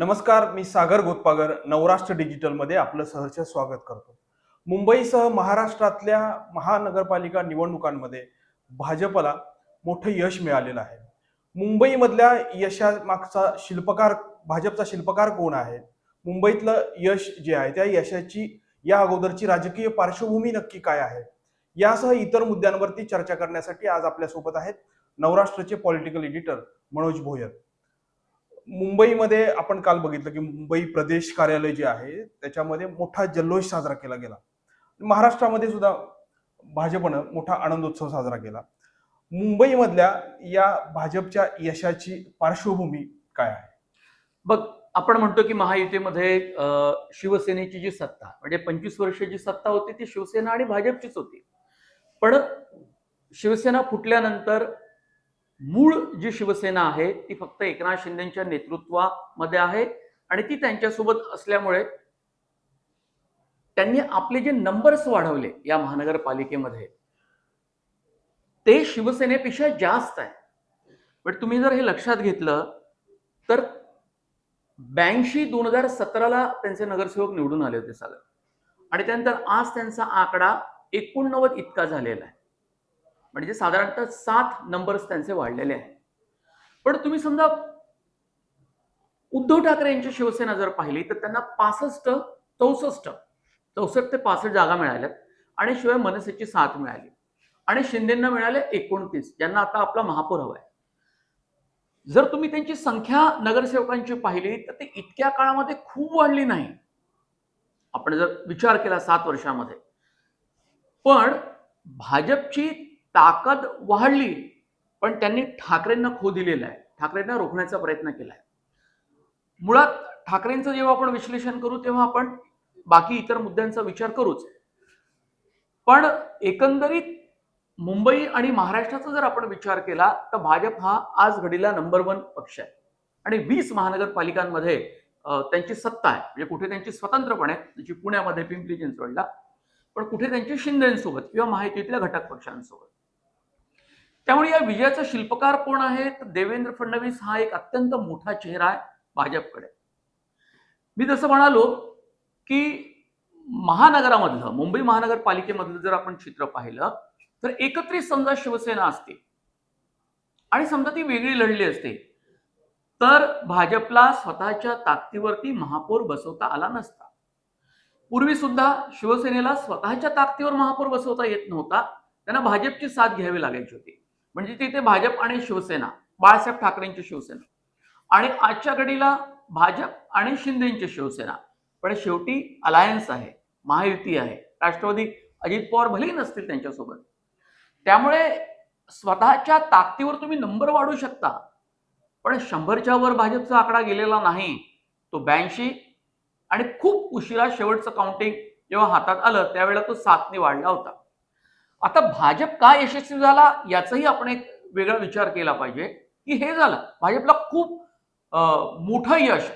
नमस्कार मी सागर गोतपागर नवराष्ट्र डिजिटलमध्ये आपलं सहर्ष स्वागत करतो. मुंबईसह महाराष्ट्रातल्या महानगरपालिका निवडणुकांमध्ये भाजपला मोठं यश मिळालेलं आहे. मुंबईमधल्या यशामागचा शिल्पकार भाजपचा शिल्पकार कोण आहे? मुंबईतलं यश जे आहे त्या यशाची या अगोदरची राजकीय पार्श्वभूमी नक्की काय आहे? यासह इतर मुद्द्यांवरती चर्चा करण्यासाठी आज आपल्यासोबत आहेत नवराष्ट्राचे पॉलिटिकल एडिटर मनोज भोयर. मुंबईमध्ये आपण काल बघितलं की मुंबई प्रदेश कार्यालय जे आहे त्याच्यामध्ये मोठा जल्लोष साजरा केला गेला. महाराष्ट्रामध्ये सुद्धा भाजपनं मोठा आनंदोत्सव साजरा केला. मुंबईमधल्या या भाजपच्या यशाची पार्श्वभूमी काय आहे? बघ आपण म्हणतो की महायुतीमध्ये शिवसेनेची जी सत्ता म्हणजे पंचवीस वर्षाची सत्ता होती ती शिवसेना आणि भाजपचीच होती. पण शिवसेना फुटल्यानंतर मूळ जी शिवसेना आहे ती फक्त एकनाथ शिंदेच्या नेतृत्वामध्ये आहे आणि ती त्यांच्यासोबत असल्यामुळे त्यांनी आपले जे नंबर्स वाढवले या महानगरपालिकेमध्ये ते शिवसेनेपेक्षा जास्त आहे. पण तुम्ही जर हे लक्षात घेतलं तर ब्याऐंशी दोन हजार सतराला त्यांचे नगरसेवक निवडून आले होते सागर. आणि त्यानंतर आज त्यांचा आकडा एकोणनव्वद इतका झालेला आहे. म्हणजे साधारणतः सात नंबर्स त्यांचे वाढलेले आहेत. पण तुम्ही समजा उद्धव ठाकरे यांची शिवसेना जर पाहिली तर त्यांना पासष्ट चौसष्ट चौसष्ट ते पासष्ट जागा मिळाल्यात आणि शिवाय मनसेची साथ मिळाली. आणि शिंदेना मिळाले एकोणतीस ज्यांना आता आपला महापौर हवाय जर तुम्ही त्यांची संख्या नगरसेवकांची पाहिली तर ते इतक्या काळामध्ये खूप वाढली नाही. आपण जर विचार केला सात वर्षामध्ये. पण भाजपची ताकद वाढली पण त्यांनी ठाकरेंना खो दिलेला आहे. ठाकरेंना रोखण्याचा प्रयत्न केला आहे. मुळात ठाकरेंचं जेव्हा आपण विश्लेषण करू तेव्हा आपण बाकी इतर मुद्द्यांचा विचार करूच. पण एकंदरीत मुंबई आणि महाराष्ट्राचा जर आपण विचार केला तर भाजप हा आज घडीला नंबर वन पक्ष आहे. आणि वीस महानगरपालिकांमध्ये त्यांची सत्ता आहे. म्हणजे कुठे त्यांची स्वतंत्रपणे जशी पुण्यामध्ये पिंपरी चिंचवडला पण कुठे त्यांची शिंदेसोबत किंवा माहितीतल्या घटक पक्षांसोबत. त्यामुळे या विजयाचा शिल्पकार कोण आहे तर देवेंद्र फडणवीस हा एक अत्यंत मोठा चेहरा आहे भाजपकडे. मी जसं म्हणालो की महानगरामधलं मुंबई महानगरपालिकेमधलं जर आपण चित्र पाहिलं तर एकत्रित समजा शिवसेना असते आणि समजा ती वेगळी लढली असते तर भाजपला स्वतःच्या ताकदीवरती महापौर बसवता आला नसता. पूर्वी सुद्धा शिवसेनेला स्वतःच्या ताकदीवर महापौर बसवता येत नव्हता त्यांना भाजपची साथ घ्यावी लागायची होती. म्हणजे तिथे भाजप आणि शिवसेना बाळासाहेब ठाकरेंची शिवसेना आणि आजच्या घडीला भाजप आणि शिंदेची शिवसेना. पण शेवटी अलायन्स आहे महायुती आहे. राष्ट्रवादी अजित पवार भलेही नसतील त्यांच्यासोबत. त्यामुळे स्वतःच्या ताकदीवर तुम्ही नंबर वाढू शकता. पण शंभरच्या वर भाजपचा आकडा गेलेला नाही. तो ब्याऐंशी आणि खूप उशिरा शेवटचं काउंटिंग जेव्हा हातात आलं त्यावेळेला तो सातने वाढला होता. आता भाजप का यशस्वी झाला याचाही आपण एक वेगळा विचार केला पाहिजे की हे झालं. भाजपला खूप अं, मोठं यश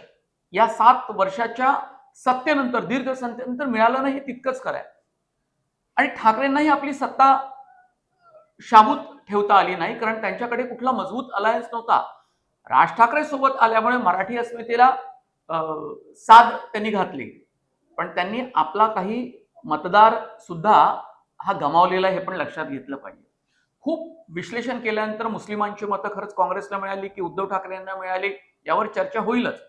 या सात वर्षाच्या सत्तेनंतर दीर्घ सत्तेनंतर मिळालं नाही हे तितकंच खरं आहे. आणि ठाकरेंनाही आपली सत्ता शाबूत ठेवता आली नाही कारण त्यांच्याकडे कुठला मजबूत अलायन्स नव्हता. राज ठाकरे सोबत आल्यामुळे मराठी अस्मितेला अं, त्यांनी घातली. पण त्यांनी आपला काही मतदार सुद्धा हा गमावलेला हे पण लक्षात घेतलं पाहिजे. खूप विश्लेषण केल्यानंतर मुस्लिमांची मतं खरंच काँग्रेसला मिळाली की उद्धव ठाकरे यांना मिळाली यावर चर्चा होईलच.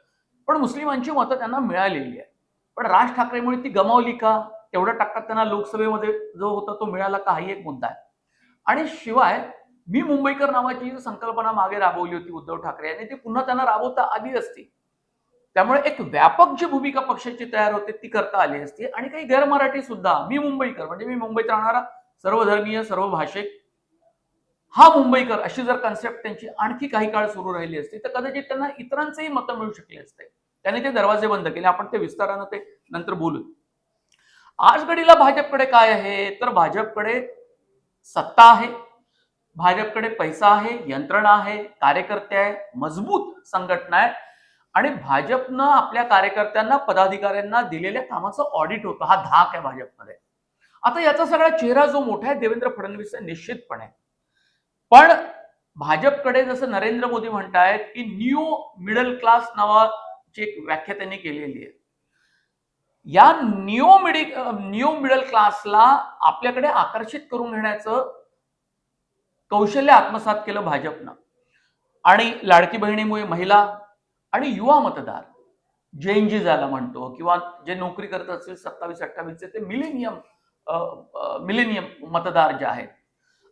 पण मुस्लिमांची मतं त्यांना मिळालेली आहे पण राज ठाकरेमुळे ती गमावली का? तेवढ्या टक्का त्यांना लोकसभेमध्ये जो होता तो मिळाला का? हाही एक मुद्दा आहे. आणि शिवाय मी मुंबईकर नावाची संकल्पना मागे राबवली होती उद्धव ठाकरे यांनी ती पुन्हा त्यांना राबवता आली असती. त्यामुळे एक व्यापक जी भूमिका पक्षाची तयार होते ती करता आली असती. आणि काही गैरमराठी सुद्धा मी मुंबईकर म्हणजे मी मुंबईत राहणारा सर्वधर्मीय सर्व भाषिक हा मुंबईकर अशी जर कन्सेप्ट त्यांची आणखी काही काळ सुरू राहिली असती तर कदाचित त्यांना इतरांचेही मतं मिळू शकले असते. त्याने ते दरवाजे बंद केले. आपण ते विस्तारानं ते नंतर बोलू. आज घडीला भाजपकडे काय आहे? तर भाजपकडे सत्ता आहे. भाजपकडे पैसा आहे यंत्रणा आहे कार्यकर्ते आहे मजबूत संघटना आहे. आणि भाजपनं आपल्या कार्यकर्त्यांना पदाधिकाऱ्यांना दिलेल्या कामाचं ऑडिट होतं. हा धाक आहे भाजपमध्ये. आता याचा सगळा चेहरा जो मोठा आहे देवेंद्र फडणवीस निश्चितपणे. पण भाजपकडे जसं नरेंद्र मोदी म्हणतायत की न्यू मिडल क्लास नावाची एक व्याख्या त्यांनी केलेली आहे. या न्यू मिडि न्यू मिडल क्लासला आपल्याकडे आकर्षित करून घेण्याचं कौशल्य आत्मसात केलं भाजपनं. आणि लाडकी बहिणीमुळे महिला आणि युवा मतदार जे ज्याला म्हणतो किंवा जे नोकरी करत असतील सत्तावीस अठ्ठावीसचे ते मिलेनियम मिलेनियम मतदार जे आहेत.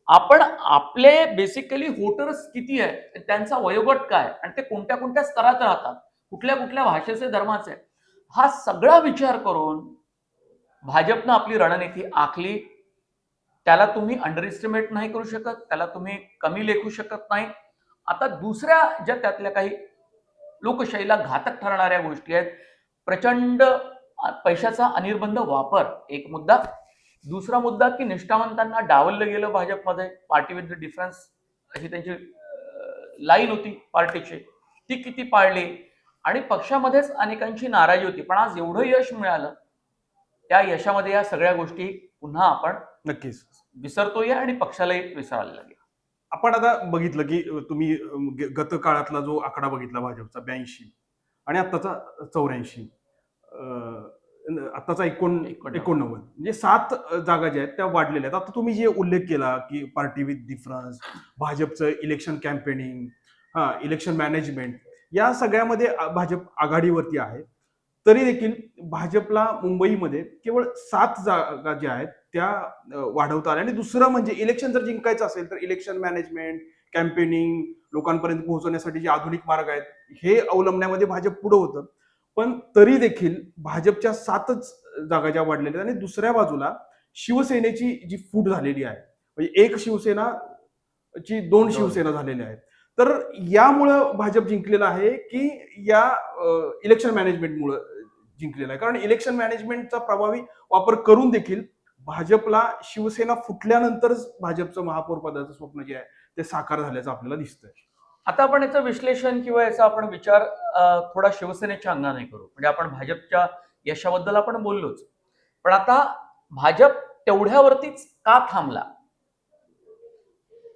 आपण आपले बेसिकली वोटर्स किती आहे त्यांचा वयोगट काय आणि ते कोणत्या कोणत्या स्तरात राहतात कुठल्या कुठल्या भाषेचे धर्माचे हा सगळा विचार करून भाजपनं आपली रणनीती आखली. त्याला तुम्ही अंडर एस्टिमेट नाही करू शकत त्याला तुम्ही कमी लेखू शकत नाही. आता दुसऱ्या ज्या त्यातल्या काही लोकशाहीला घातक ठरणाऱ्या गोष्टी आहेत. प्रचंड पैशाचा अनिर्बंध वापर एक मुद्दा. दुसरा मुद्दा की निष्ठावंतांना डावललं गेलं भाजपमध्ये. पार्टी विथ द डिफरन्स अशी त्यांची लाईन होती पार्टीची. ती किती पाळली? आणि पक्षामध्येच अनेकांची नाराजी होती. पण आज एवढं यश मिळालं त्या यशामध्ये या सगळ्या गोष्टी पुन्हा आपण नक्कीच. विसरतोय आणि पक्षालाही विसरायला लागेल. आपण आता बघितलं की तुम्ही गत काळातला जो आकडा बघितला भाजपचा ब्याऐंशी आणि आत्ताचा चौऱ्याऐंशी आत्ताचा एकोण एकोणनव्वद. एकोणनव्वद. म्हणजे सात जागा ज्या आहेत त्या वाढलेल्या आहेत. आता तुम्ही जे उल्लेख केला की पार्टी विथ डिफरन्स भाजपचं इलेक्शन कॅम्पेनिंग हा इलेक्शन मॅनेजमेंट या सगळ्यामध्ये भाजप आघाडीवरती आहे. तरी देखील भाजपला मुंबईमध्ये केवळ सात जागा ज्या आहेत त्या वाढवता आल्या. आणि दुसरं म्हणजे इलेक्शन जर जिंकायचं असेल तर इलेक्शन मॅनेजमेंट कॅम्पेनिंग लोकांपर्यंत पोहोचवण्यासाठी जे आधुनिक मार्ग आहेत हे अवलंबण्यामध्ये भाजप पुढं होतं. पण तरी देखील भाजपच्या सातच जागा ज्या वाढलेल्या आहेत आणि दुसऱ्या बाजूला शिवसेनेची जी फूट झालेली आहे म्हणजे एक शिवसेना ची दोन. शिवसेना झालेल्या आहेत. तर यामुळं भाजप जिंकलेलं आहे की या इलेक्शन मॅनेजमेंटमुळं जिंकलेलं आहे? कारण इलेक्शन मॅनेजमेंटचा प्रभावी वापर करून देखील भाजपला शिवसेना फुटल्यानंतरच भाजपचं महापौर पदाचं स्वप्न जे आहे ते साकार झाल्याचं आपल्याला दिसतंय. आता आपण याचं विश्लेषण किंवा याचा आपण विचार थोडा शिवसेनेच्या अंगाने करू. म्हणजे आपण भाजपच्या यशाबद्दल आपण बोललोच. पण आता भाजप तेवढ्यावरतीच का थांबला?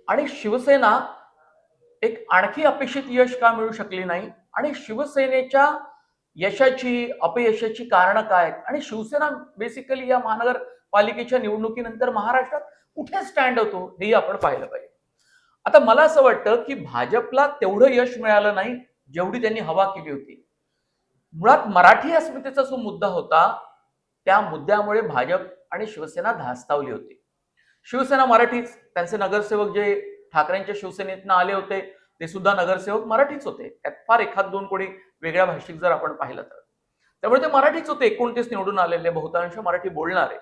आणि शिवसेना एक आणखी अपेक्षित यश का मिळू शकली नाही? आणि शिवसेनेच्या यशाची अपयशाची कारणं काय आहेत? आणि शिवसेना बेसिकली या महानगरपालिकेच्या निवडणुकीनंतर महाराष्ट्रात कुठे स्टँड होतो? हेही आपण पाहिलं पाहिजे. आता मला असं वाटतं की भाजपला तेवढं यश मिळालं नाही जेवढी त्यांनी हवा केली होती. मुळात मराठी अस्मितेचा जो मुद्दा होता त्या मुद्द्यामुळे भाजप आणि शिवसेना धास्तावली होती. शिवसेना मराठीच त्यांचे नगरसेवक जे ठाकरेंच्या शिवसेनेतनं आले होते ते सुद्धा नगरसेवक मराठीच होते. त्यात फार एखाद दोन कोणी वेगळ्या भाषिक जर आपण पाहिलं तर. त्यामुळे ते मराठीच होते. एकोणतीस निवडून आलेले बहुतांश मराठी बोलणारे.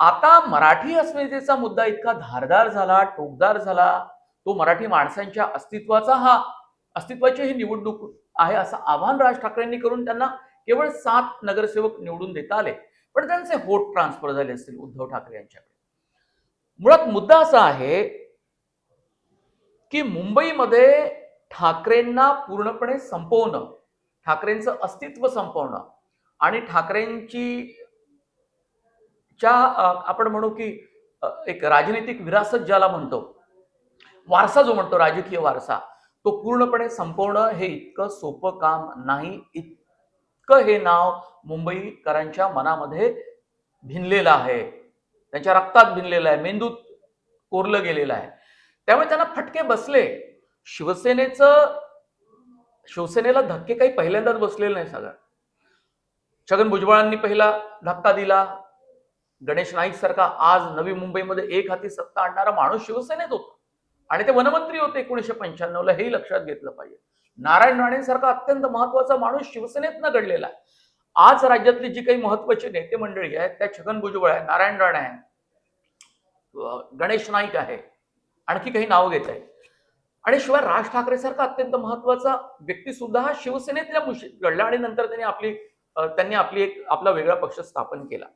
आता मराठी अस्मितेचा मुद्दा इतका धारदार झाला टोकदार झाला. तो मराठी माणसांच्या अस्तित्वाचा हा अस्तित्वाची ही निवडणूक आहे असं आव्हान राज ठाकरेंनी करून त्यांना केवळ सात नगरसेवक निवडून देता आले. पण त्यांचे वोट ट्रान्सफर झाले असतील उद्धव ठाकरे यांच्याकडे. मुळात मुद्दा असा आहे की मुंबईमध्ये ठाकरेंना पूर्णपणे संपवणं ठाकरेंचं अस्तित्व संपवणं आणि ठाकरेंची च्या आपण म्हणू की एक राजनैतिक विरासत ज्याला म्हणतो वारसा जो म्हणतो राजकीय वारसा तो पूर्णपणे संपवणं हे इतकं सोपं काम नाही. इतकं हे नाव मुंबईकरांच्या मनामध्ये भिनलेलं आहे. त्यांच्या रक्तात भिनलेलं आहे. मेंदूत कोरलं गेलेलं आहे. त्यामुळे त्यांना फटके बसले. शिवसेनेचं शिवसेनेला धक्के काही पहिल्यांदाच बसलेले नाही सगळं छगन भुजबळांनी पहिला धक्का दिला. गणेश नाईक सारखा आज नवी मुंबईमध्ये एक हाती सत्ता आणणारा माणूस शिवसेनेत होता. आणि ते वनमंत्री होते एकोणीशे पंच्याण्णवला हेही लक्षात घेतलं पाहिजे. नारायण राणेंसारखा अत्यंत महत्त्वाचा माणूस शिवसेनेतनं घडलेला आहे. आज राज्यातली जी काही महत्वाची नेते मंडळी आहेत त्या छगन भुजबळ आहे नारायण राणे आहे अं, गणेश नाईक आहे आणखी काही नाव घेत आहे आणि शिवाय राज ठाकरे सारखा अत्यंत महत्त्वाचा व्यक्ती सुद्धा हा शिवसेनेतल्या मुशीत घडला आणि नंतर त्यांनी आपली त्यांनी आपली एक आपला वेगळा पक्ष स्थापन केला.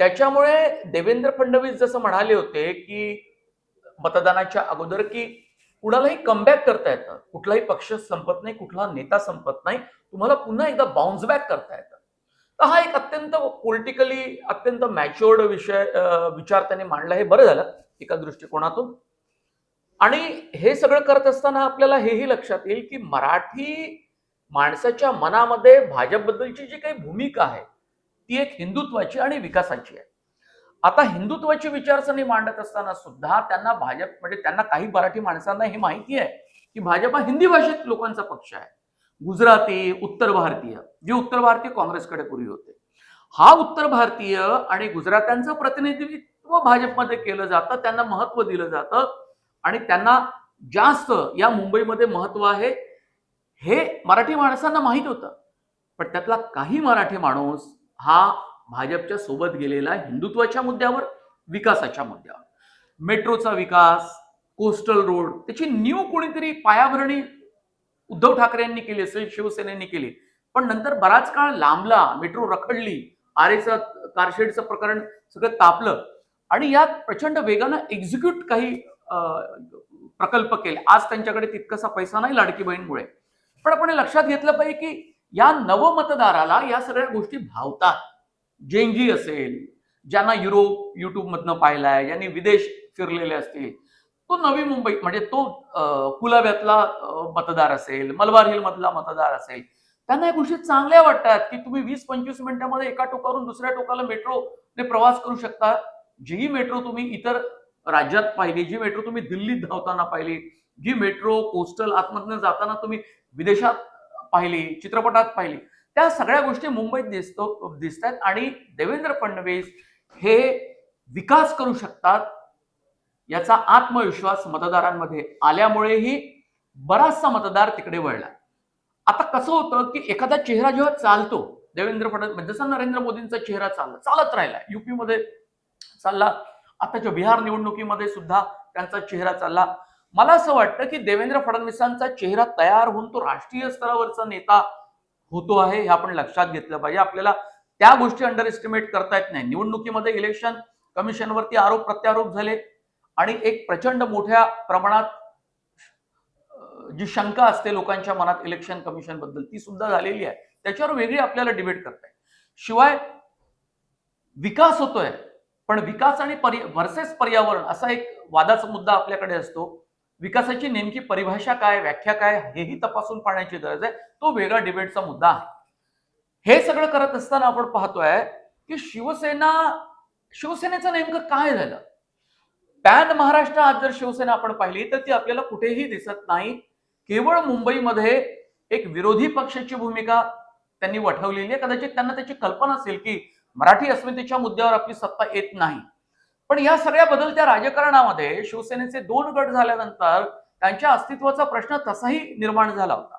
त्याच्यामुळे देवेंद्र फडणवीस जसं म्हणाले होते की मतदानाच्या अगोदर की कुणालाही कमबॅक करता येतं. कुठलाही पक्ष संपत नाही कुठला नेता संपत नाही. तुम्हाला पुन्हा एकदा बाउन्स बॅक करता येतं. तर हा एक अत्यंत पॉलिटिकली अत्यंत मॅच्युअर्ड विषय विचार त्यांनी मांडला. हे बरं झालं एका दृष्टिकोनातून. आणि हे सगळं करत असताना आपल्याला हेही लक्षात येईल की मराठी माणसाच्या मनामध्ये भाजपबद्दलची जी काही भूमिका आहे ती एक हिंदुत्वाची आणि विकासाची आहे. आता हिंदुत्वाची विचारसरणी मांडत असताना सुद्धा त्यांना भाजप म्हणजे त्यांना काही मराठी माणसांना हे माहिती आहे की भाजप हा हिंदी भाषेत लोकांचा पक्ष आहे. गुजराती उत्तर भारतीय जे उत्तर भारतीय काँग्रेसकडे पूर्वी होते. हा उत्तर भारतीय आणि गुजरात्यांचं प्रतिनिधित्व भाजपमध्ये केलं जातं त्यांना महत्त्व दिलं जातं. आणि त्यांना जास्त या मुंबईमध्ये महत्त्व आहे हे मराठी माणसांना माहीत होतं. पण त्यातला काही मराठी माणूस हा भाजपच्या सोबत गेलेला हिंदुत्वाच्या मुद्द्यावर विकासाच्या मुद्द्यावर. मेट्रोचा विकास कोस्टल रोड त्याची न्यू कोणीतरी पायाभरणी उद्धव ठाकरे यांनी केली असेल शिवसेनेने केली. पण नंतर बराच काळ लांबला मेट्रो रखडली आरेचं कारशेडचं प्रकरण सगळं तापलं. आणि यात प्रचंड वेगानं एक्झिक्यूट काही प्रकल्प केले. आज त्यांच्याकडे तितकासा पैसा नाही लाडकी बहीणमुळे. पण आपण लक्षात घेतलं पाहिजे की या नवमतदाराला या सगळ्या गोष्टी भावतात. जेंजी असेल ज्यांना युरोप युट्यूबमधनं पाहिलाय ज्यांनी विदेश फिरलेले असतील तो नवी मुंबई म्हणजे तो कुलाव्यातला मतदार असेल मलबार हिल मधला मतदार असेल त्यांना या गोष्टी चांगल्या वाटतात की तुम्ही वीस पंचवीस मिनिटांमध्ये एका टोकावरून दुसऱ्या टोकाला मेट्रोने प्रवास करू शकता. जी मेट्रो तुम्ही इतर राज्यात पाहिली. जी मेट्रो तुम्ही दिल्लीत धावताना पाहिली जी मेट्रो कोस्टल आतमधनं जाताना तुम्ही विदेशात पाहिली चित्रपटात पाहिली त्या सगळ्या गोष्टी मुंबईत दिसतो दिसत आहेत आणि देवेंद्र फडणवीस हे विकास करू शकतात याचा आत्मविश्वास मतदारांमध्ये आल्यामुळेही बराचसा मतदार तिकडे वळला. आता कसं होतं की एखादा चेहरा जेव्हा चालतो देवेंद्र फडणवीस म्हणजे जसा नरेंद्र मोदींचा चेहरा चालला चालत राहिला युपीमध्ये चालला आताच्या बिहार निवडणुकीमध्ये सुद्धा त्यांचा चेहरा चालला. मला असं वाटतं की देवेंद्र फडणवीसांचा चेहरा तयार होऊन तो राष्ट्रीय स्तरावरचा नेता होतो आहे हे आपण लक्षात घेतलं पाहिजे. आपल्याला त्या गोष्टी अंडर एस्टिमेट करता येत नाही. निवडणुकीमध्ये इलेक्शन कमिशनवरती आरोप प्रत्यारोप झाले आणि एक प्रचंड मोठ्या प्रमाणात जी शंका असते लोकांच्या मनात इलेक्शन कमिशनबद्दल ती सुद्धा झालेली आहे. त्याच्यावर वेगळी आपल्याला डिबेट करताय शिवाय विकास होतोय. पण विकास आणि पर्य व्हर्सेस पर्यावरण असा एक वादाचा मुद्दा आपल्याकडे असतो. विकासाची नेमकी परिभाषा काय व्याख्या काय हेही तपासून पाहण्याची गरज आहे. तो वेगळा डिबेटचा मुद्दा आहे. हे सगळं करत असताना आपण पाहतोय की शिवसेना शिवसेनेचं नेमकं काय झालं? पॅन महाराष्ट्र आज जर शिवसेना आपण पाहिली तर ती आपल्याला कुठेही दिसत नाही. केवळ मुंबईमध्ये एक विरोधी पक्षाची भूमिका त्यांनी वठवलेली आहे. कदाचित त्यांना त्याची कल्पना असेल की मराठी अस्मितेच्या मुद्द्यावर आपली सत्ता येत नाही. पण या सगळ्या बदलत्या राजकारणामध्ये शिवसेनेचे दोन गट झाल्यानंतर त्यांच्या अस्तित्वाचा प्रश्न तसाही निर्माण झाला होता.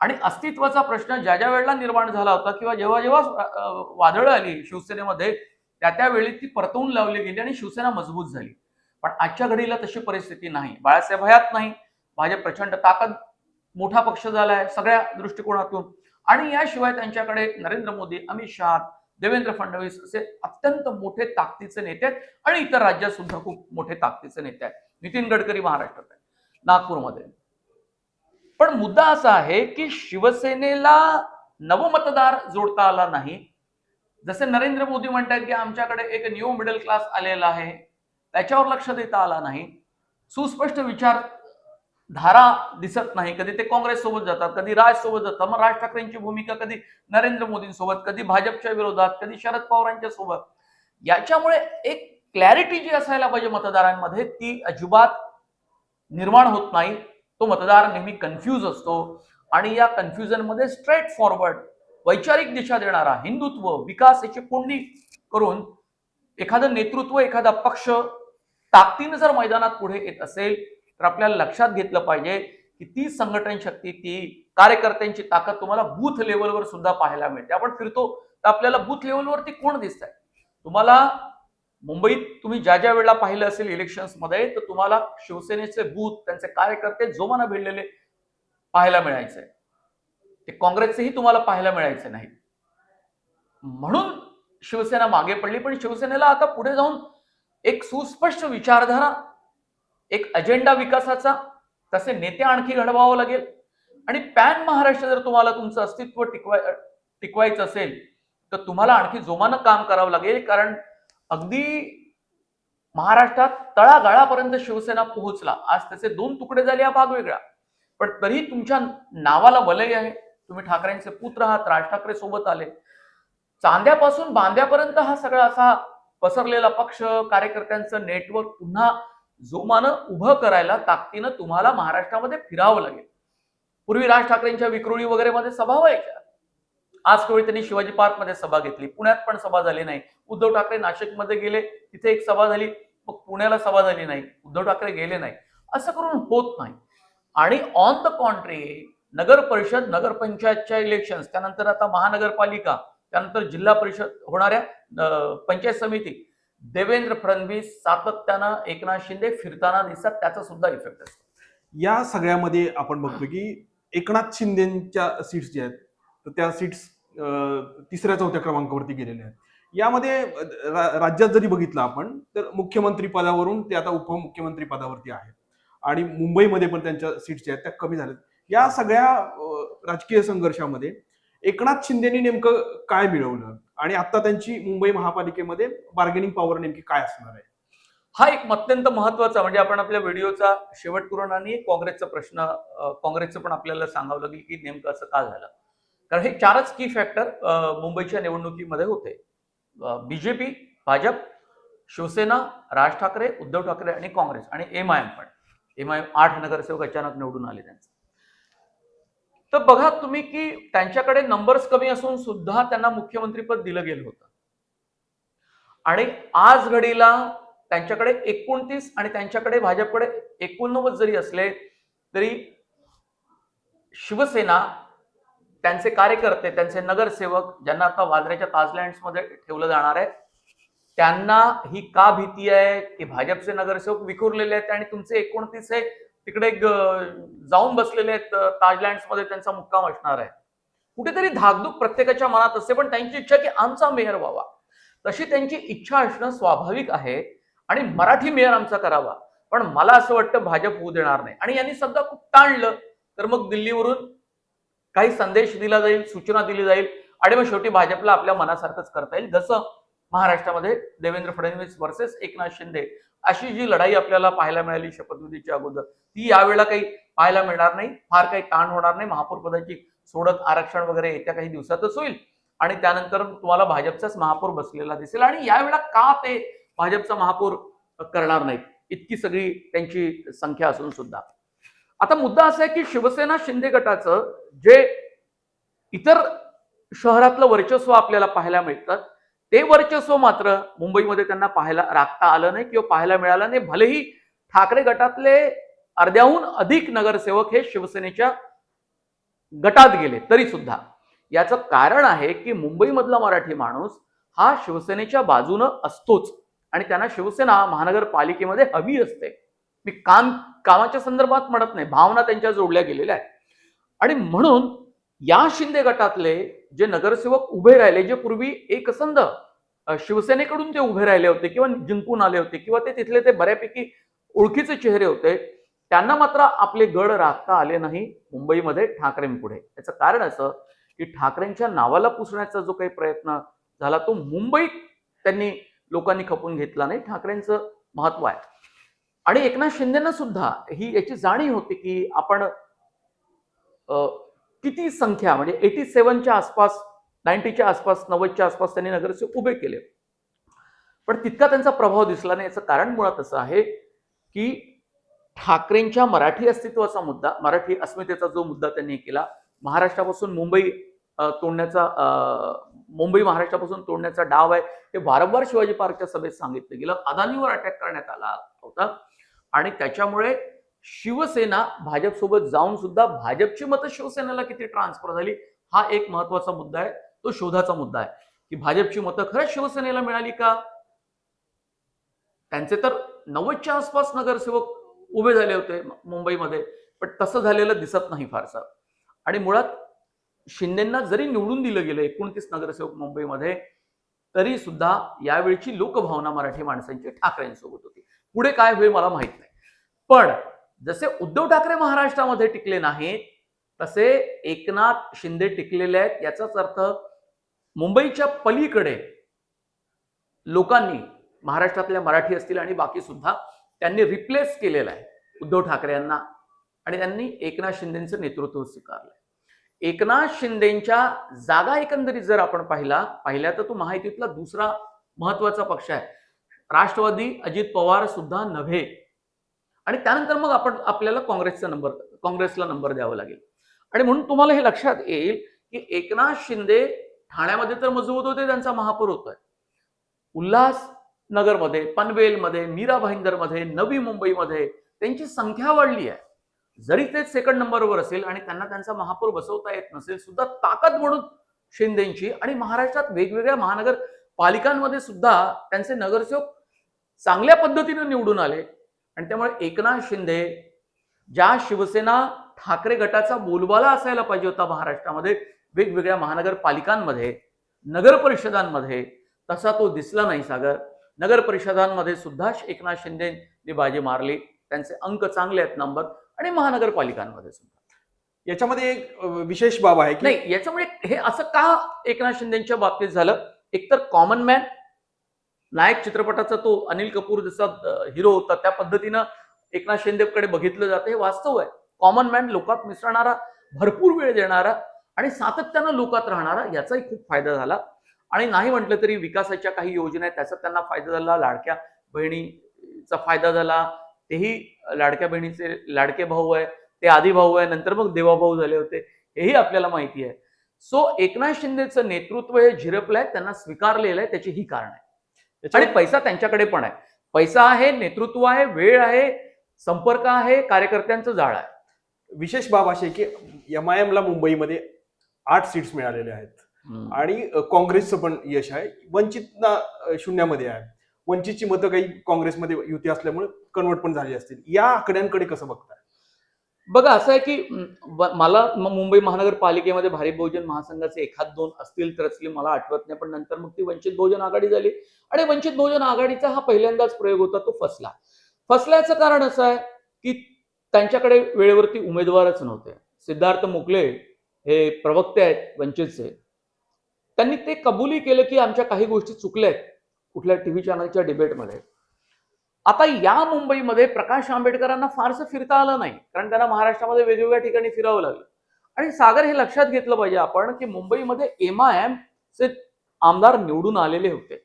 आणि अस्तित्वाचा प्रश्न ज्या ज्या वेळेला निर्माण झाला होता किंवा जेव्हा जेव्हा वादळं आली शिवसेनेमध्ये त्या त्या वेळी ती परतवून लावली गेली आणि शिवसेना मजबूत झाली. पण आजच्या घडीला तशी परिस्थिती नाही. बाळासाहेब हयात नाही. भाजप प्रचंड ताकद मोठा पक्ष झाला आहे सगळ्या दृष्टिकोनातून. आणि याशिवाय त्यांच्याकडे नरेंद्र मोदी अमित शहा देवेंद्र फडणवीस असे अत्यंत मोठे ताकदीचे नेते आहेत आणि इतर राज्यात सुद्धा खूप मोठे ताकदीचे नेते आहेत. नितीन गडकरी महाराष्ट्रात आहे नागपूरमध्ये पण मुद्दा असा आहे की शिवसेनेला नवमतदार जोडता आला नाही. जसे नरेंद्र मोदी म्हणतात की आमच्याकडे एक न्यू मिडल क्लास आलेला आहे त्याच्यावर लक्ष देता आला नाही. सुस्पष्ट विचार धारा दिसत नाही. कधी ते काँग्रेस सोबत जातात कधी राज सोबत जातात. मग राज ठाकरेंची भूमिका कधी नरेंद्र मोदींसोबत कधी भाजपच्या विरोधात कधी शरद पवारांच्या सोबत याच्यामुळे एक क्लॅरिटी जी असायला पाहिजे मतदारांमध्ये ती अजिबात निर्माण होत नाही. तो मतदार नेहमी कन्फ्यूज असतो आणि या कन्फ्युजनमध्ये स्ट्रेट फॉरवर्ड वैचारिक दिशा देणारा हिंदुत्व विकास याची कोंडी करून एखादं नेतृत्व एखादा पक्ष ताकदीनं जर मैदानात पुढे येत असेल तर आपल्याला लक्षात घेतलं पाहिजे की ती संघटन शक्ती ती कार्यकर्त्यांची ताकद तुम्हाला बूथ लेवलवर सुद्धा पाहायला मिळते. आपण फिरतो तर आपल्याला बूथ लेवलवरती कोण दिसत आहे तुम्हाला मुंबईत तुम्ही ज्या ज्या वेळेला पाहिलं असेल इलेक्शन्समध्ये तर तुम्हाला शिवसेनेचे बूथ त्यांचे कार्यकर्ते जोमानं भिडलेले पाहायला मिळायचे. ते काँग्रेसचेही तुम्हाला पाहायला मिळायचे नाही. म्हणून शिवसेना मागे पडली पण शिवसेनेला आता पुढे जाऊन एक सुस्पष्ट विचारधारा एक अजेंडा विकासाचा तसे नेते आणखी घडवावं लागेल. आणि पॅन महाराष्ट्र जर तुम्हाला तुमचं अस्तित्व टिकवाय टिकवायचं असेल तर तुम्हाला आणखी जोमानं काम करावं लागेल कारण अगदी महाराष्ट्रात तळागाळापर्यंत शिवसेना पोहोचला. आज त्याचे दोन तुकडे झाले हा भाग वेगळा पण तरी तुमच्या नावाला वलय आहे. तुम्ही ठाकरेंचे पुत्र आहात राज ठाकरे सोबत आले. चांद्यापासून बांद्यापर्यंत हा सगळा असा पसरलेला पक्ष कार्यकर्त्यांचं नेटवर्क पुन्हा जोमानं उभं करायला ताकदीनं तुम्हाला महाराष्ट्रामध्ये फिरावं लागेल. पूर्वी राज ठाकरेंच्या विक्रोळी वगैरे मध्ये सभा व्हायच्या. आज केवळ त्यांनी शिवाजी पार्कमध्ये सभा घेतली. पुण्यात पण सभा झाली नाही. उद्धव ठाकरे नाशिकमध्ये गेले तिथे एक सभा झाली. मग पुण्याला सभा झाली नाही. उद्धव ठाकरे गेले नाही. असं करून होत नाही. आणि ऑन द कॉन्ट्री नगर परिषद नगरपंचायतच्या इलेक्शन त्यानंतर आता महानगरपालिका त्यानंतर जिल्हा परिषद होणाऱ्या पंचायत समिती देवेंद्र फडणवीस सातत्यानं एकनाथ शिंदे फिरताना दिसतात त्याचा सुद्धा इफेक्ट असतो. या सगळ्यामध्ये आपण बघतो की एकनाथ शिंदेच्या सीट्स ज्या आहेत तर त्या सीट्स तिसऱ्या चौथ्या क्रमांकावरती गेलेल्या आहेत. यामध्ये राज्यात जरी बघितलं आपण तर मुख्यमंत्री पदावरून ते आता उपमुख्यमंत्री पदावरती आहेत. आणि मुंबईमध्ये पण त्यांच्या सीट्स ज्या आहेत त्या कमी झाल्यात. या सगळ्या राजकीय संघर्षामध्ये एकनाथ शिंदेनी नेमकं काय मिळवलं? आणि आता त्यांची मुंबई महापालिकेमध्ये बार्गेनिंग पॉवर नेमकी काय असणार आहे? हा एक अत्यंत महत्त्वाचा म्हणजे आपण आपल्या व्हिडिओचा शेवट करून आणि काँग्रेसचा प्रश्न काँग्रेसचं पण आपल्याला सांगावं लागेल की नेमकं असं का झालं? कारण हे चारच की फॅक्टर मुंबईच्या निवडणुकीमध्ये होते. बीजेपी भाजप शिवसेना राज ठाकरे उद्धव ठाकरे आणि काँग्रेस आणि एम आय एम पण. एम आय एम आठ नगरसेवक अचानक निवडून आले त्यांचे. तर बघा तुम्ही की त्यांच्याकडे नंबर्स कमी असून सुद्धा त्यांना मुख्यमंत्रीपद दिलं गेलं होतं. आणि आज घडीला त्यांच्याकडे एकोणतीस आणि त्यांच्याकडे भाजपकडे एकोणनव्वद जरी असले तरी शिवसेना त्यांचे कार्यकर्ते त्यांचे नगरसेवक ज्यांना आता वाजऱ्याच्या ताजलँड्समध्ये ठेवलं जाणार आहे त्यांना ही का भीती आहे की भाजपचे नगरसेवक विखुरलेले आहेत आणि तुमचे एकोणतीस आहे तिकडे जाऊन बसलेले आहेत ताजलँड्समध्ये त्यांचा मुक्काम असणार आहे. कुठेतरी धाकधूक प्रत्येकाच्या मनात असते पण त्यांची इच्छा की आमचा मेयर व्हावा. तशी त्यांची इच्छा असणं स्वाभाविक आहे आणि मराठी मेयर आमचा करावा. पण मला असं वाटतं भाजप होऊ देणार नाही. आणि यांनी समजा खूप ताणलं. तर मग दिल्लीवरून काही संदेश दिला जाईल सूचना दिली जाईल. आणि मग शेवटी भाजपला आपल्या मनासारखंच करता येईल. जसं महाराष्ट्रामध्ये देवेंद्र फडणवीस वर्सेस एकनाथ शिंदे अशी जी लढाई आपल्याला पाहायला मिळाली शपथविधीच्या अगोदर ती यावेळेला काही पाहायला मिळणार नाही फार काही ताण होणार नाही. महापौर पदाची सोडत आरक्षण वगैरे येत्या काही दिवसातच होईल. आणि त्यानंतर तुम्हाला भाजपचाच महापौर बसलेला दिसेल. आणि यावेळेला का ते भाजपचा महापौर करणार नाहीत? इतकी सगळी त्यांची संख्या असून सुद्धा. आता मुद्दा असा आहे की शिवसेना शिंदे गटाचं जे इतर शहरातलं वर्चस्व आपल्याला पाहायला मिळतं ते वर्चस्व मात्र मुंबईमध्ये त्यांना पाहायला राखता आलं नाही किंवा पाहायला मिळालं नाही. भलेही ठाकरे गटातले अर्ध्याहून अधिक नगरसेवक हे शिवसेनेच्या गटात गेले तरी सुद्धा याचं कारण आहे की मुंबईमधला मराठी माणूस हा शिवसेनेच्या बाजूनं असतोच आणि त्यांना शिवसेना महानगरपालिकेमध्ये हवी असते. मी काम कामाच्या संदर्भात म्हणत नाही भावना त्यांच्या जोडल्या गेलेल्या आहेत. आणि म्हणून या शिंदे गटातले जे नगरसेवक उभे राहिले जे पूर्वी एकसंध शिवसेनेकडून ते उभे राहिले होते किंवा जिंकून आले होते किंवा ते तिथले ते बऱ्यापैकी ओळखीचे चेहरे होते त्यांना मात्र आपले गड राखता आले नाही मुंबईमध्ये ठाकरेंपुढे. याचं कारण असं की ठाकरेंच्या नावाला पुसण्याचा जो काही प्रयत्न झाला तो मुंबईत त्यांनी लोकांनी खपून घेतला नाही. ठाकरेंचं महत्त्व आहे. आणि एकनाथ शिंदेना सुद्धा ही याची जाणीव होती की आपण किती संख्या म्हणजे एटी सेवनच्या आसपास नाईन्टीच्या आसपास नव्वदच्या आसपास त्यांनी नगरसेवक उभे केले. पण तितका त्यांचा प्रभाव दिसला नाही. याचं कारण मुळात असं आहे की ठाकरेंच्या मराठी अस्तित्वाचा मुद्दा मराठी अस्मितेचा जो मुद्दा त्यांनी केला महाराष्ट्रापासून मुंबई तोडण्याचा मुंबई महाराष्ट्रापासून तोडण्याचा डाव आहे हे वारंवार शिवाजी पार्कच्या सभेत सांगितलं गेलं. अदानीवर अटॅक करण्यात आला होता. आणि त्याच्यामुळे शिवसेना भाजपसोबत जाऊन सुद्धा भाजपची मतं शिवसेनेला किती ट्रान्सफर झाली हा एक महत्त्वाचा मुद्दा आहे. तो शोधाचा मुद्दा आहे. की भाजपची मतं खरंच शिवसेनेला मिळाली का? त्यांचे तर नव्वदच्या आसपास नगरसेवक उभे झाले होते मुंबईमध्ये पण तसं झालेलं दिसत नाही फारसं. आणि मुळात शिंदेना जरी निवडून दिलं गेलं एकोणतीस नगरसेवक मुंबईमध्ये तरी सुद्धा यावेळची लोकभावना मराठी माणसांची ठाकरेंसोबत होती. पुढे काय होईल मला माहीत नाही. पण जसे उद्धव ठाकरे महाराष्ट्रामध्ये टिकले नाहीत तसे एकनाथ शिंदे टिकलेले आहेत. याचाच अर्थ मुंबईच्या पलीकडे लोकांनी महाराष्ट्रातल्या मराठी असतील आणि बाकी सुद्धा त्यांनी रिप्लेस केलेलं आहे उद्धव ठाकरे यांना आणि त्यांनी एकनाथ शिंदेचं नेतृत्व स्वीकारलंय. एकनाथ शिंदेच्या जागा एकंदरीत जर आपण पाहिला पाहिल्या तर तो महायुतीतला दुसरा महत्त्वाचा पक्ष आहे. राष्ट्रवादी अजित पवार सुद्धा नव्हे. आणि त्यानंतर मग आपण आपल्याला काँग्रेसचा नंबर काँग्रेसला नंबर द्यावा लागेल. आणि म्हणून तुम्हाला हे लक्षात येईल की एकनाथ शिंदे ठाण्यामध्ये तर मजबूत होते त्यांचा महापौर होतोय. उल्हास नगरमध्ये पनवेलमध्ये मीरा भाईंदरमध्ये नवी मुंबईमध्ये त्यांची संख्या वाढली आहे. जरी ते सेकंड नंबरवर असेल आणि त्यांना त्यांचा महापौर बसवता येत नसेल सुद्धा ताकद म्हणून शिंदेची आणि महाराष्ट्रात वेगवेगळ्या महानगर पालिकांमध्ये सुद्धा त्यांचे नगरसेवक चांगल्या पद्धतीने निवडून आले. आणि त्यामुळे एकनाथ शिंदे ज्या शिवसेना ठाकरे गटाचा बोलबाला असायला पाहिजे होता महाराष्ट्रामध्ये वेगवेगळ्या महानगरपालिकांमध्ये नगर परिषदांमध्ये तसा तो दिसला नाही सागर. नगर परिषदांमध्ये सुद्धा एकनाथ शिंदेनी बाजी मारली. त्यांचे अंक चांगले आहेत नंबर आणि महानगरपालिकांमध्ये सुद्धा. याच्यामध्ये एक विशेष बाब आहे नाही याच्यामुळे हे असं का एकनाथ शिंदेच्या बाबतीत झालं? एकतर कॉमन मॅन नायक चित्रपटाचा तो अनिल कपूर जसा हिरो होता त्या पद्धतीनं एकनाथ शिंदेकडे बघितलं जातं. हे वास्तव आहे. कॉमन मॅन लोकात मिसळणारा भरपूर वेळ देणारा आणि सातत्यानं लोकात राहणारा याचाही खूप फायदा झाला. आणि नाही म्हटलं तरी विकासाच्या काही योजना आहेत त्याचा त्यांना फायदा झाला. लाडक्या बहिणीचा फायदा झाला. तेही लाडक्या बहिणीचे लाडके भाऊ आहे ते आधी भाऊ आहे नंतर मग देवाभाऊ झाले होते. हेही आपल्याला माहिती आहे. सो एकनाथ शिंदेचं नेतृत्व हे झिरपलंय त्यांना स्वीकारलेलं आहे त्याची ही कारण आहे. आणि पैसा त्यांच्याकडे पण आहे. पैसा आहे नेतृत्व आहे वेळ आहे संपर्क आहे कार्यकर्त्यांचं जाळ आहे. विशेष बाब अशी की एम आय एम ला मुंबईमध्ये आठ सीट्स मिळालेले आहेत. आणि काँग्रेसचं पण यश आहे. वंचितना अ, शून्यामध्ये आहे. वंचितची मतं काही काँग्रेसमध्ये युती असल्यामुळे कन्वर्ट पण झाली असतील. या आकड्यांकडे कसं बघताय? बघा असं आहे की मला मुंबई महानगरपालिकेमध्ये भारिप बहुजन महासंघाचे एखाद दोन असतील तर असले मला आठवत नाही. पण नंतर मग ती वंचित बहुजन आघाडी झाली. आणि वंचित बहुजन आघाडीचा हा पहिल्यांदाच प्रयोग होता तो फसला. फसल्याचं कारण असं आहे की त्यांच्याकडे वेळेवरती उमेदवारच नव्हते. सिद्धार्थ मुकले हे प्रवक्ते आहेत वंचितचे. त्यांनी ते कबुली केलं की आमच्या काही गोष्टी चुकल्या आहेत कुठल्या टीव्ही चॅनलच्या डिबेटमध्ये. आता या मुंबईमध्ये प्रकाश आंबेडकरांना फारसं फिरता आलं नाही कारण त्यांना महाराष्ट्रामध्ये वेगवेगळ्या ठिकाणी फिरावं लागलं. आणि सागर हे लक्षात घेतलं पाहिजे आपण की मुंबईमध्ये एम आय एम चे आमदार निवडून आलेले होते.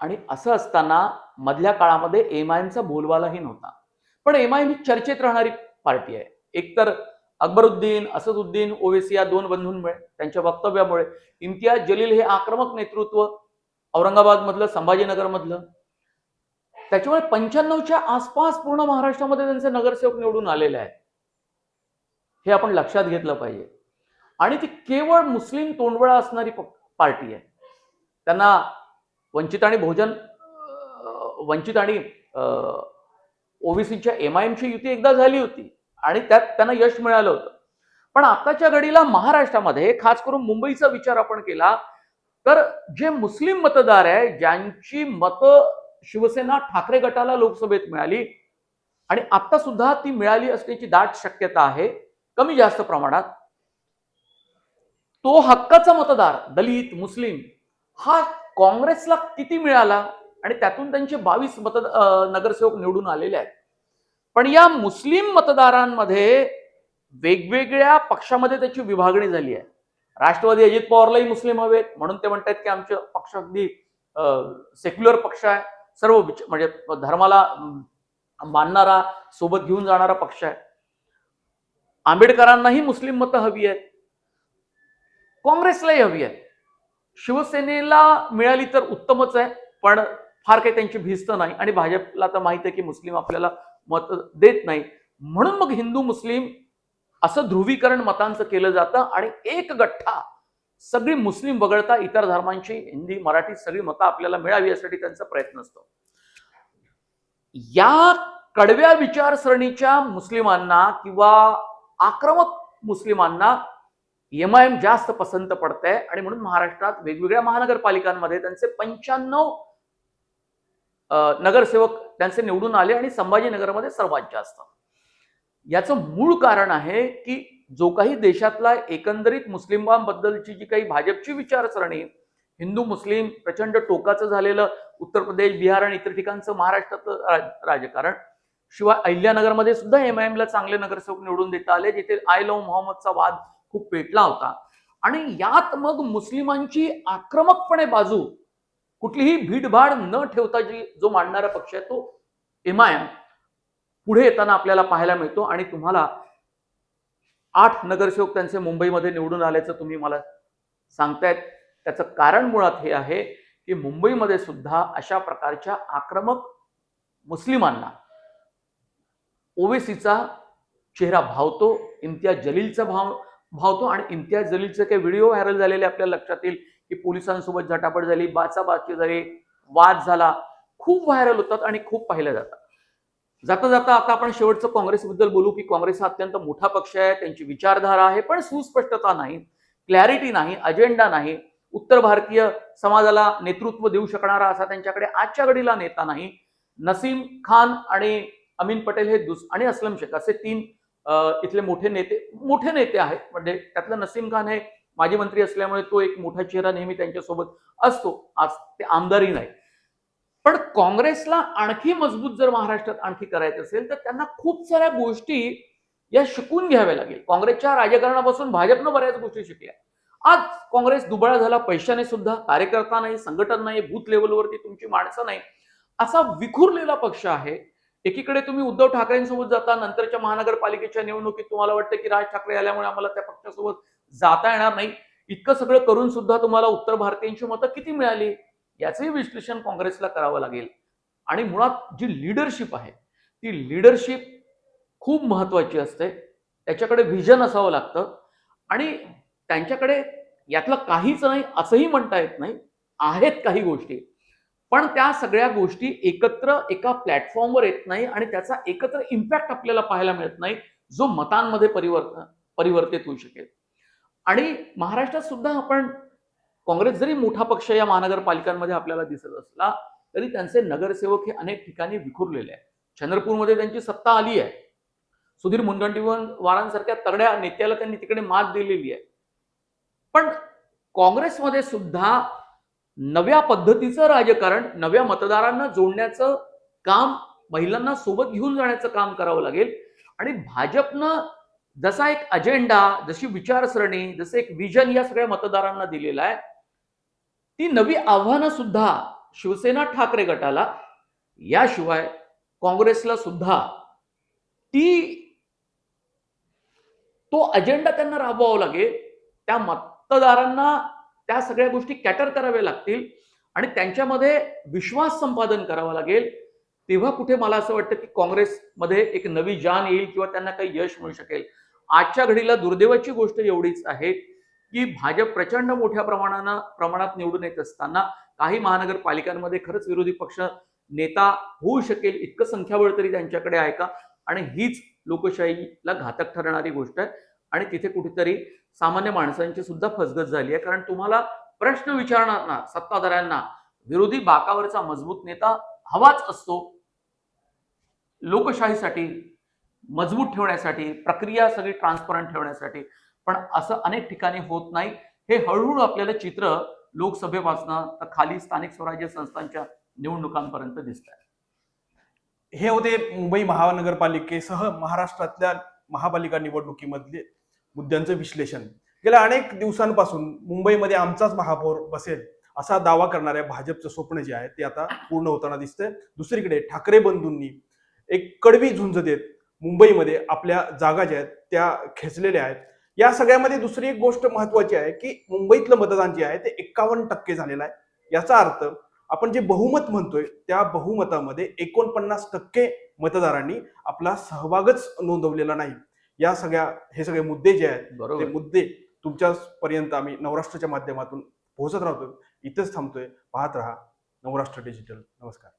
आणि असं असताना मधल्या काळामध्ये एम आय एमचा बोलवालाही नव्हता. पण एम आय एम ही चर्चेत राहणारी पार्टी आहे. एकतर अकबरुद्दीन असदुद्दीन ओवेसी या दोन बंधूंमुळे त्यांच्या वक्तव्यामुळे इम्तियाज जलील हे आक्रमक नेतृत्व औरंगाबाद मधलं संभाजीनगर मधलं त्याच्यामुळे पंच्याण्णवच्या आसपास पूर्ण महाराष्ट्रामध्ये त्यांचे नगरसेवक निवडून आलेले आहेत. हे आपण लक्षात घेतलं पाहिजे. आणि ती केवळ मुस्लिम तोंडवळा असणारी पार्टी आहे. त्यांना वंचित आणि भोजन वंचित आणि ओबीसीच्या एम आय एमची युती एकदा झाली होती आणि त्यात त्यांना यश मिळालं होतं. पण आताच्या घडीला महाराष्ट्रामध्ये खास करून मुंबईचा विचार आपण केला तर जे मुस्लिम मतदार आहे ज्यांची मतं शिवसेना ठाकरे गटाला लोकसभेत मिळाली. आणि आता सुद्धा ती मिळाली असण्याची दाट शक्यता आहे कमी जास्त प्रमाणात. तो हक्काचा मतदार दलित मुस्लिम हा काँग्रेसला किती मिळाला? आणि त्यातून त्यांचे बावीस मत नगरसेवक निवडून आलेले आहेत. पण या मुस्लिम मतदारांमध्ये वेगवेगळ्या पक्षामध्ये त्याची विभागणी झाली आहे. राष्ट्रवादी अजित पवारलाही मुस्लिम हवेत म्हणून ते म्हणतात की आमचे पक्ष अगदी सेक्युलर पक्ष आहे. सर्व विच- म्हणजे धर्माला मानणारा सोबत घेऊन जाणारा पक्ष आहे. आंबेडकरांनाही मुस्लिम मतं हवी आहेत. काँग्रेसलाही हवी आहेत. शिवसेनेला मिळाली तर उत्तमच आहे पण फार काही त्यांची भिस्त नाही आणि भाजपला तर माहीत आहे की मुस्लिम आपल्याला मत देत नाही. म्हणून मग हिंदू मुस्लिम असं ध्रुवीकरण मतांचं केलं जातं आणि एक गठ्ठा सगळी मुस्लिम वगळता इतर धर्मांची हिंदी मराठी सगळी मतं आपल्याला मिळावी यासाठी त्यांचा प्रयत्न असतो. या कडव्या विचारसरणीच्या मुस्लिमांना किंवा आक्रमक मुस्लिमांना एम आय एम जास्त पसंत पडतंय आणि म्हणून महाराष्ट्रात वेगवेगळ्या महानगरपालिकांमध्ये त्यांचे पंच्याण्णव नगरसेवक त्यांचे निवडून आले आणि संभाजीनगरमध्ये सर्वात जास्त. याचं मूळ कारण आहे की जो काही देशातला एकंदरीत मुस्लिमांबद्दलची जी काही भाजपची विचारसरणी हिंदू मुस्लिम प्रचंड टोकाचं झालेलं उत्तर प्रदेश बिहार आणि इतर ठिकाणचं महाराष्ट्रातलं राज राजकारण शिवाय अहिल्यानगरमध्ये सुद्धा एम आय ला चांगले नगरसेवक निवडून देता आले जिथे आय लव मोहम्मदचा वाद खूप पेटला होता. आणि यात मग मुस्लिमांची आक्रमकपणे बाजू कुठलीही भीडभाड न ठेवता जी जो मांडणारा पक्ष आहे तो एम आय एम पुढे येताना आपल्याला पाहायला मिळतो आणि तुम्हाला आठ नगरसेवक त्यांचे मुंबईमध्ये निवडून आल्याचं तुम्ही मला सांगतायत. त्याचं कारण मुळात हे आहे की मुंबईमध्ये सुद्धा अशा प्रकारच्या आक्रमक मुस्लिमांना ओवेसीचा चेहरा भावतो इम्तियाज जलीलचा भाव भावतो आणि इम्तियाज जलीलचे काही व्हिडिओ व्हायरल झालेले आपल्या लक्षात येईल की पोलिसांसोबत झटापट झाली बाचाबाची झाली वाद झाला खूप व्हायरल होतात आणि खूप पाहिल्या जातात. जाता जाता आता आपण शेवटचं काँग्रेसबद्दल बोलू की काँग्रेस हा अत्यंत मोठा पक्ष आहे त्यांची विचारधारा आहे पण सुस्पष्टता नाही क्लॅरिटी नाही अजेंडा नाही. उत्तर भारतीय समाजाला नेतृत्व देऊ शकणारा असा त्यांच्याकडे आजच्या घडीला नेता नाही. नसीम खान आणि अमीन पटेल हे दुस आणि असलम शेख असे तीन इथले मोठे नेते मोठे नेते आहेत. म्हणजे त्यातलं नसीम खान हे माजी मंत्री असल्यामुळे तो एक मोठा चेहरा नेहमी त्यांच्यासोबत असतो. आज ते आमदारही नाही पण काँग्रेसला आणखी मजबूत जर महाराष्ट्रात आणखी करायचं असेल तर त्यांना खूप साऱ्या गोष्टी या शिकून घ्याव्या लागेल. काँग्रेसच्या राजकारणापासून भाजपनं बऱ्याच गोष्टी शिकल्या. आज काँग्रेस दुबळा झाला पैशाने सुद्धा कार्यकर्ता नाही संघटन नाही बूथ लेवलवरती तुमची माणसं नाही. असा विखुरलेला पक्ष आहे. एकीकडे तुम्ही उद्धव ठाकरेंसोबत जाता नंतरच्या महानगरपालिकेच्या निवडणुकीत तुम्हाला वाटतं की राज ठाकरे आल्यामुळे आम्हाला त्या पक्षासोबत जाता येणार नाही. इतकं सगळं करून सुद्धा तुम्हाला उत्तर भारतीयांची मतं किती मिळाली? याचंही विश्लेषण काँग्रेसला करावं लागेल. आणि मुळात जी लिडरशिप आहे ती लिडरशिप खूप महत्वाची असते. त्याच्याकडे व्हिजन असावं लागतं. आणि त्यांच्याकडे यातलं काहीच नाही असंही म्हणता येत नाही. आहेत काही गोष्टी. पण त्या सगळ्या गोष्टी एकत्र एका प्लॅटफॉर्मवर येत नाही आणि त्याचा एकत्र इम्पॅक्ट आपल्याला पाहायला मिळत नाही जो मतांमध्ये परिवर्तन परिवर्तित होऊ शकेल. आणि महाराष्ट्रात सुद्धा आपण काँग्रेस जरी मोठा पक्ष या महानगरपालिकांमध्ये आपल्याला दिसत असला तरी त्यांचे नगरसेवक हे अनेक ठिकाणी विखुरलेले आहेत. चंद्रपूरमध्ये त्यांची सत्ता आली आहे. सुधीर मुनगंटीवारांसारख्या तगड्या नेत्याला त्यांनी तिकडे मात दिलेली आहे. पण काँग्रेसमध्ये सुद्धा नव्या पद्धतीचं राजकारण नव्या मतदारांना जोडण्याचं काम महिलांना सोबत घेऊन जाण्याचं काम करावं लागेल. आणि भाजपनं जसा एक अजेंडा जशी विचारसरणी जसं एक विजन या सगळ्या मतदारांना दिलेलं आहे ती नवी आव्हानं सुद्धा शिवसेना ठाकरे गटाला याशिवाय काँग्रेसला सुद्धा ती तो अजेंडा त्यांना राबवावा लागेल. त्या मतदारांना त्या सगळ्या गोष्टी कॅटर कराव्या लागतील आणि त्यांच्यामध्ये विश्वास संपादन करावा लागेल. तेव्हा कुठे मला असं वाटतं की काँग्रेसमध्ये एक नवी जान येईल किंवा त्यांना काही यश मिळू शकेल. आजच्या घडीला दुर्दैवाची गोष्ट एवढीच आहे. की भाजप प्रचंड मोठ्या प्रमाणानं प्रमाणात निवडून येत असताना काही महानगरपालिकांमध्ये खरंच विरोधी पक्ष नेता होऊ शकेल इतकं संख्याबळ तरी त्यांच्याकडे आहे का? आणि हीच लोकशाहीला घातक ठरणारी गोष्ट आहे. आणि तिथे कुठेतरी सामान्य माणसांची सुद्धा फसगत झाली आहे. कारण तुम्हाला प्रश्न विचारणाऱ्यांना सत्ताधाऱ्यांना विरोधी बाकावरचा मजबूत नेता हवाच असतो. लोकशाहीसाठी मजबूत ठेवण्यासाठी प्रक्रिया सगळी ट्रान्सपरंट ठेवण्यासाठी. पण असं अनेक ठिकाणी होत नाही. हे हळूहळू आपल्याला चित्र लोकसभेपासनं तर खाली स्थानिक स्वराज्य संस्थांच्या निवडणुकांपर्यंत दिसत आहे हे होते मुंबई महानगरपालिकेसह महाराष्ट्रातल्या महापालिका निवडणुकीमधले मुद्द्यांचं विश्लेषण. गेल्या अनेक दिवसांपासून मुंबईमध्ये आमचाच महापौर बसेल असा दावा करणाऱ्या भाजपचं स्वप्न जे आहे ते आता पूर्ण होताना दिसतंय. दुसरीकडे ठाकरे बंधूंनी एक कडवी झुंज देत मुंबईमध्ये आपल्या जागा ज्या आहेत त्या खेचलेल्या आहेत. या सगळ्यामध्ये दुसरी एक गोष्ट महत्वाची आहे की मुंबईतलं मतदान जे आहे ते एक्कावन्न टक्के झालेलं आहे. याचा अर्थ आपण जे बहुमत म्हणतोय त्या बहुमतामध्ये एकोणपन्नास टक्के मतदारांनी आपला सहभागच नोंदवलेला नाही. या सगळ्या हे सगळे मुद्दे जे आहेत ते मुद्दे तुमच्या पर्यंत आम्ही नवराष्ट्राच्या माध्यमातून पोहोचत राहतो इथेच थांबतोय. पाहत राहा नवराष्ट्र डिजिटल. नमस्कार.